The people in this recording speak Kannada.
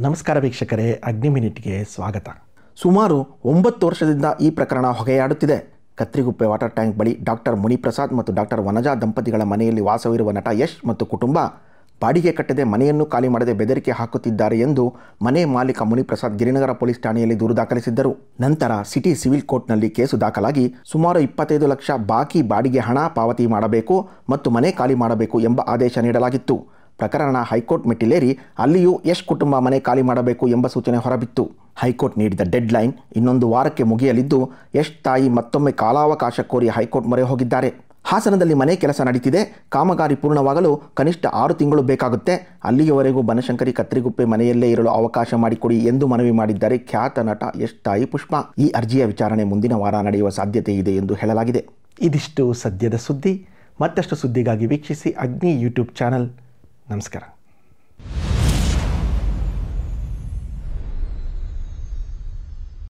ನಮಸ್ಕಾರ ವೀಕ್ಷಕರೇ, ಅಗ್ನಿ ಮಿನಿಟ್ಗೆ ಸ್ವಾಗತ. ಸುಮಾರು ಒಂಬತ್ತು ವರ್ಷದಿಂದ ಈ ಪ್ರಕರಣ ಹೊಗೆಯಾಡುತ್ತಿದೆ. ಕತ್ರಿಗುಪ್ಪೆ ವಾಟರ್ ಟ್ಯಾಂಕ್ ಬಳಿ ಡಾಕ್ಟರ್ ಮುನಿಪ್ರಸಾದ್ ಮತ್ತು ಡಾಕ್ಟರ್ ವನಜಾ ದಂಪತಿಗಳ ಮನೆಯಲ್ಲಿ ವಾಸವಿರುವ ನಟ ಯಶ್ ಮತ್ತು ಕುಟುಂಬ ಬಾಡಿಗೆ ಕಟ್ಟದೆ, ಮನೆಯನ್ನು ಖಾಲಿ ಮಾಡದೆ ಬೆದರಿಕೆ ಹಾಕುತ್ತಿದ್ದಾರೆ ಎಂದು ಮನೆ ಮಾಲೀಕ ಮುನಿಪ್ರಸಾದ್ ಗಿರಿನಗರ ಪೊಲೀಸ್ ಠಾಣೆಯಲ್ಲಿ ದೂರು ದಾಖಲಿಸಿದ್ದರು. ನಂತರ ಸಿಟಿ ಸಿವಿಲ್ ಕೋರ್ಟ್ನಲ್ಲಿ ಕೇಸು ದಾಖಲಾಗಿ ಸುಮಾರು ಇಪ್ಪತ್ತೈದು ಲಕ್ಷ ಬಾಕಿ ಬಾಡಿಗೆ ಹಣ ಪಾವತಿ ಮಾಡಬೇಕು ಮತ್ತು ಮನೆ ಖಾಲಿ ಮಾಡಬೇಕು ಎಂಬ ಆದೇಶ ನೀಡಲಾಗಿತ್ತು. ಪ್ರಕರಣ ಹೈಕೋರ್ಟ್ ಮೆಟ್ಟಿಲೇರಿ ಅಲ್ಲಿಯೂ ಯಶ್ ಕುಟುಂಬ ಮನೆ ಖಾಲಿ ಮಾಡಬೇಕು ಎಂಬ ಸೂಚನೆ ಹೊರಬಿತ್ತು. ಹೈಕೋರ್ಟ್ ನೀಡಿದ ಡೆಡ್ ಲೈನ್ ಇನ್ನೊಂದು ವಾರಕ್ಕೆ ಮುಗಿಯಲಿದ್ದು, ಯಶ್ ತಾಯಿ ಮತ್ತೊಮ್ಮೆ ಕಾಲಾವಕಾಶ ಕೋರಿ ಹೈಕೋರ್ಟ್ ಮೊರೆ ಹೋಗಿದ್ದಾರೆ. ಹಾಸನದಲ್ಲಿ ಮನೆ ಕೆಲಸ ನಡೀತಿದೆ, ಕಾಮಗಾರಿ ಪೂರ್ಣವಾಗಲು ಕನಿಷ್ಠ ಆರು ತಿಂಗಳು ಬೇಕಾಗುತ್ತೆ. ಅಲ್ಲಿಯವರೆಗೂ ಬನಶಂಕರಿ ಕತ್ರಿಗುಪ್ಪೆ ಮನೆಯಲ್ಲೇ ಇರಲು ಅವಕಾಶ ಮಾಡಿಕೊಡಿ ಎಂದು ಮನವಿ ಮಾಡಿದ್ದಾರೆ ಖ್ಯಾತ ನಟ ಯಶ್ ತಾಯಿ ಪುಷ್ಪಾ. ಈ ಅರ್ಜಿಯ ವಿಚಾರಣೆ ಮುಂದಿನ ವಾರ ನಡೆಯುವ ಸಾಧ್ಯತೆ ಇದೆ ಎಂದು ಹೇಳಲಾಗಿದೆ. ಇದಿಷ್ಟು ಸದ್ಯದ ಸುದ್ದಿ. ಮತ್ತಷ್ಟು ಸುದ್ದಿಗಾಗಿ ವೀಕ್ಷಿಸಿ ಅಗ್ನಿ ಯೂಟ್ಯೂಬ್ ಚಾನಲ್. ನಮಸ್ಕಾರ.